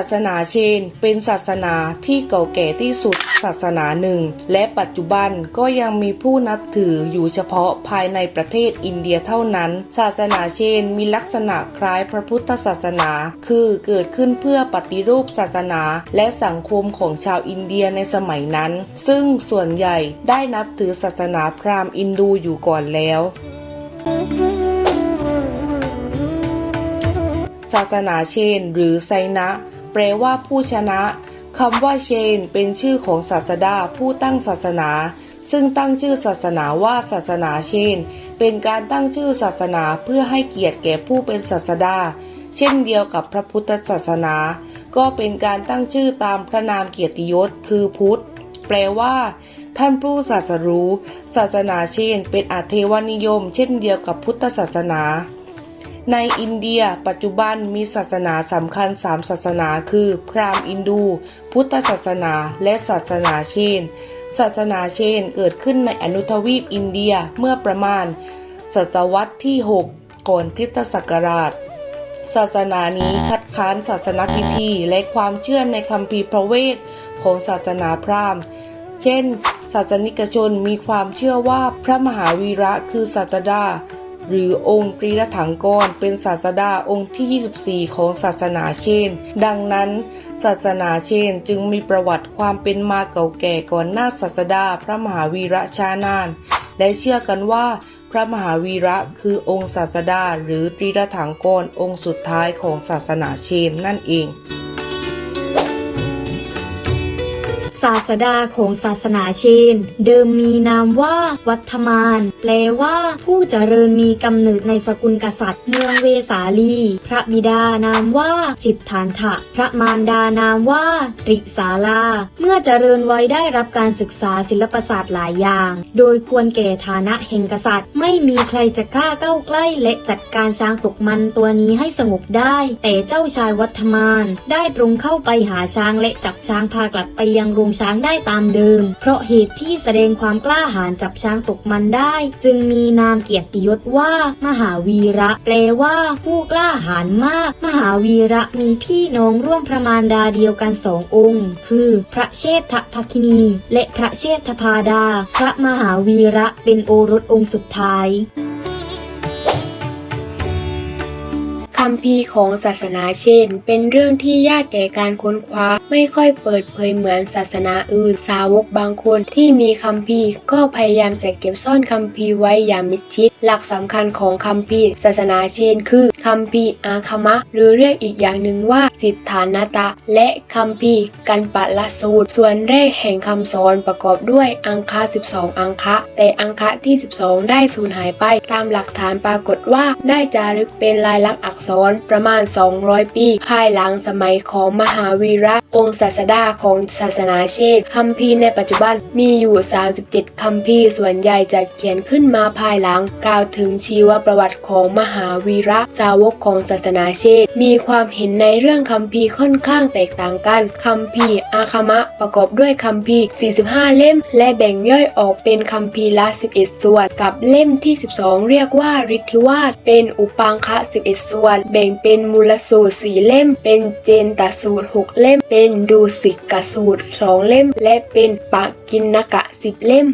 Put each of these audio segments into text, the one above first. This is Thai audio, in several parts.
าสนาเชน เป็นศาสนาที่เก่าแก่ที่สุดศาสนาหนึ่ง และปัจจุบันก็ยังมีผู้นับถืออยู่เฉพาะภายในประเทศอินเดียเท่านั้น ศาสนาเชนมีลักษณะคล้ายพระพุทธศาสนา คือเกิดขึ้นเพื่อปฏิรูปศาสนา และสังคมของชาวอินเดียในสมัยนั้น ซึ่งส่วนใหญ่ได้นับถือศาสนาพราหมณ์อินดูอยู่ก่อนแล้วศาสนาเชน หรือไซนะ แปลว่าผู้ชนะคำว่าเชน เป็นชื่อของศาสดาผู้ตั้งศาสนา ซึ่งตั้งชื่อศาสนาว่าศาสนาเชน เป็นการตั้งชื่อศาสนาเพื่อให้เกียรติแก่ผู้เป็นศาสดา เช่นเดียวกับพระพุทธศาสนา ก็เป็นการตั้งชื่อตามพระนามเกียรติยศคือพุทธ แปลว่า ท่านผู้ศาสรู้ศาสนาเชน เป็นอาเทวนิยม เช่นเดียวกับพุทธศาสนา ในอินเดียปัจจุบันมีศาสนาสำคัญสามศาสนาคือ พราหมณ์อินดู พุทธศาสนาและศาสนาเชน ศาสนาเชนเกิดขึ้นในอนุทวีปอินเดียเมื่อประมาณ ศตวรรษที่ 6 ก่อนคริสตศักราช ศาสนานี้คัดค้านศาสนพิธีและความเชื่อในคัมภีพระเวทของศาสนาพราหมณ์ เช่น ศาสนิกชนมีความเชื่อว่าพระมหาวีระคือศาสดา หรือองค์ตรีรถังกรเป็นศาสดาองค์ที่ 24 ของศาสนาเชน ดังนั้น ศาสนาเชนจึงมีประวัติความเป็นมาเก่าแก่ก่อนหน้าศาสดาพระมหาวีระชานาน และเชื่อกันว่าพระมหาวีระคือองค์ศาสดาหรือตรีรถังกรองค์สุดท้ายของศาสนาเชนนั่นเอง ศาสดาของศาสนาเชน เดิมมีนามว่าวัฒมาน แปลว่าผู้เจริญมีกำเนิดในสกุลกษัตริย์ เมืองเวสาลี พระบิดานามว่าสิทธานทะพระมารดานามว่าตริสาลา เมื่อเจริญวัยได้รับการศึกษาศิลปศาสตร์หลายอย่าง โดยควรแก่ฐานะแห่งกษัตริย์ ไม่มีใครจะกล้าเข้าใกล้และจัดการช้างตกมันตัวนี้ให้สงบได้ แต่เจ้าชายวัฒมาน ได้ตรงเข้าไปหาช้างและจับช้างพากลับไปยังโรงช้างได้ตามเดิม เพราะเหตุที่แสดงความกล้าหาญจับช้างตกมันได้ จึงมีนามเกียรติยศว่า มหาวีระ แปลว่า ผู้กล้าหาญมาก มหาวีระมีพี่น้องร่วมประมาณดาเดียวกันสององค์ คือ พระเชษฐภคินี และพระเชษฐพาดา พระมหาวีระเป็นโอรสองค์สุดท้าย มภีร์ของศาสนาเช่น เป็นเรื่องที่ยากแก่การค้นคว้า ไม่ค่อยเปิดเผยเหมือนศาสนาอื่น สาวกบางคนที่มีคัมภีร์ก็พยายามจะเก็บซ่อนคัมภีร์ไว้อย่างมิดชิด หลักสำคัญของคัมภีร์ศาสนาเช่น คือคัมภีร์อาคมะ หรือเรียกอีกอย่างหนึ่งว่าสิทธานตะ และคัมภีร์กันปะละสูตร ส่วนแรกแห่งคำสอนประกอบด้วยอังคา 12 อังคะ แต่อังคะที่ 12 ได้สูญหายไป ตามหลักฐานปรากฏว่าได้จารึกเป็นลายลักษณ์อักษรประมาณ 200 ปี ภายหลังสมัยของมหาวีระ องค์ศาสดาของศาสนาเชนคัมภีร์ในปัจจุบันมีอยู่ 37 คัมภีร์ส่วนใหญ่จะเขียนขึ้นมาภายหลัง กล่าวถึงชีวประวัติของมหาวีระสาวกของศาสนาเชนมีความเห็นในเรื่องคัมภีร์ค่อนข้างแตกต่างกันคัมภีร์อาคามะประกอบด้วยคัมภีร์ 45 เล่ม และแบ่งย่อยออกเป็นคัมภีร์ละ 11 ส่วน กับเล่มที่ 12 เรียกว่าฤทธิวาสเป็นอุปังคะ 11 ส่วนแบ่งเป็นมูลสูตร4เล่ม เป็นเจนตสูตร 6 เล่ม เป็นดูสิกสูตร 2 เล่ม และเป็นปากินนกะ 10 เล่ม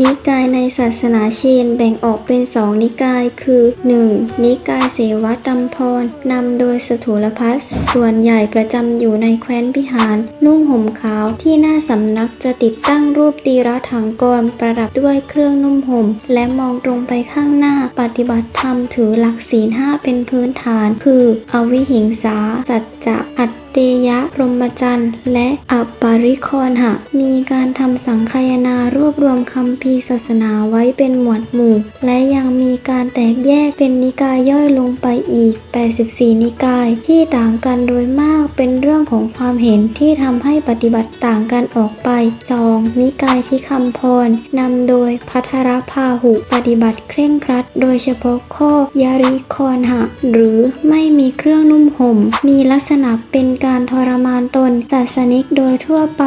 นิกายในศาสนาเชนแบ่งออกเป็นสองนิกายคือ 1. นิกายเสวตัมพรนำโดยสถูลพัสส่วนใหญ่ประจำอยู่ในแคว้นพิหาร นุ่งห่มขาวที่หน้าสำนักจะติดตั้งรูปตีระถังกรประดับด้วยเครื่องนุ่มห่ม และมองตรงไปข้างหน้าปฏิบัติธรรมถือหลักศีลห้าเป็นพื้นฐาน คือ อวิหิงสา สัจจะอัต เตยะรมจรรย์และอัปปาริคอนหะ มีการทำสังคายนารวบรวมคำพีศาสนาไว้เป็นหมวดหมู่ และยังมีการแตกแยกเป็นนิกายย่อยลงไปอีก 84 นิกายที่ต่างกันโดยมากเป็นเรื่องของความเห็นที่ทำให้ปฏิบัติต่างกันออกไป 2. นิกายที่คำพรนำโดยพัทรพาหุปฏิบัติเคร่งครัด โดยเฉพาะข้อยาริคอนหะ หรือไม่มีเครื่องนุ่มห่ม มีลักษณะเป็นการทรมานตนศาสนิกโดยทั่วไป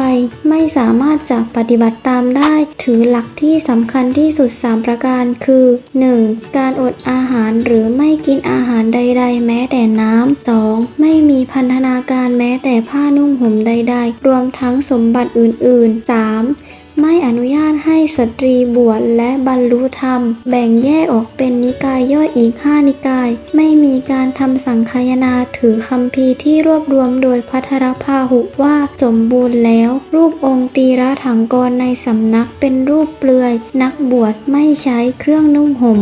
ไม่สามารถจะปฏิบัติตามได้ ถือหลักที่สำคัญที่สุด 3 ประการคือ 1. การอดอาหารหรือไม่กินอาหารใด ๆ แม้แต่น้ำ 2. ไม่มีพันธนาการแม้แต่ผ้านุ่งห่มใด ๆ รวมทั้งสมบัติอื่นๆ 3. ไม่อนุญาตให้สตรีบวชและบรรลุธรรม แบ่งแยกออกเป็นนิกายย่อยอีก 5 นิกาย ไม่มีการทำสังคายนาถือคำพีที่รวบรวมโดยพัทรพาหุว่าสมบูรณ์แล้ว รูปองค์ตีระถังกรในสำนักเป็นรูปเปลือย นักบวชไม่ใช้เครื่องนุ่งห่ม！